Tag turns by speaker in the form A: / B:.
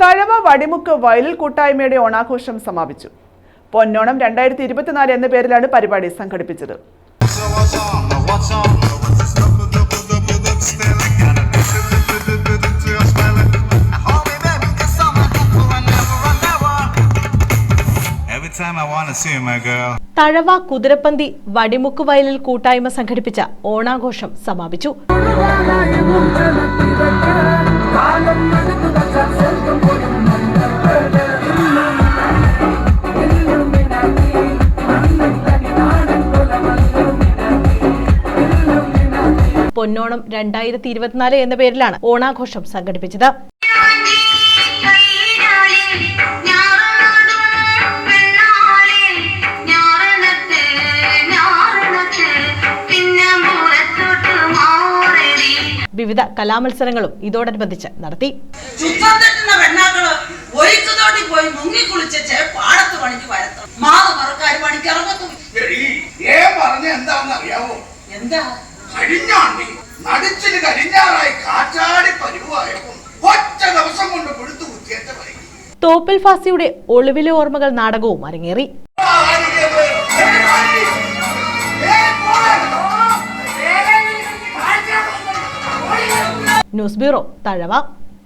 A: തഴവ വടിമുക്ക് വയലിൽ കൂട്ടായ്മയുടെ ഓണാഘോഷം സമാപിച്ചു. പൊന്നോണം രണ്ടായിരത്തി ഇരുപത്തിനാല് എന്ന പേരിലാണ് പരിപാടി സംഘടിപ്പിച്ചത്.
B: തഴവ കുതിരപ്പന്തി വടിമുക്ക് വയലിൽ കൂട്ടായ്മ സംഘടിപ്പിച്ച ഓണാഘോഷം സമാപിച്ചു. പൊന്നോണം രണ്ടായിരത്തി ഇരുപത്തിനാല് എന്ന പേരിലാണ് ഓണാഘോഷം സംഘടിപ്പിച്ചത്. വിവിധ കലാമത്സരങ്ങളും ഇതോടനുബന്ധിച്ച് നടത്തി.
C: ചുത്തം തെറ്റുന്ന പെണ്ണാക്കൾ ഒഴുക്കുതോട്ടി പോയി മുങ്ങിക്കുളിച്ച് ചേ പാടത്ത് പണിക്ക് വരത്തും മാവ്
D: എന്താണെന്ന് അറിയാവോ
C: എന്താ?
D: കഴിഞ്ഞാണ്ടി നടിച്ചിന് കരിഞ്ഞാറായി കാറ്റാടി പരിവായപ്പോൾ ഒറ്റ ദിവസം കൊണ്ട് കൊടുത്തു കുത്തിയേറ്റ പറയും
B: തോപ്പിൽ ഫാസിയുടെ ഒളിവിലെ ഓർമ്മകൾ നാടകവും അരങ്ങേറി. News bureau Thazhava.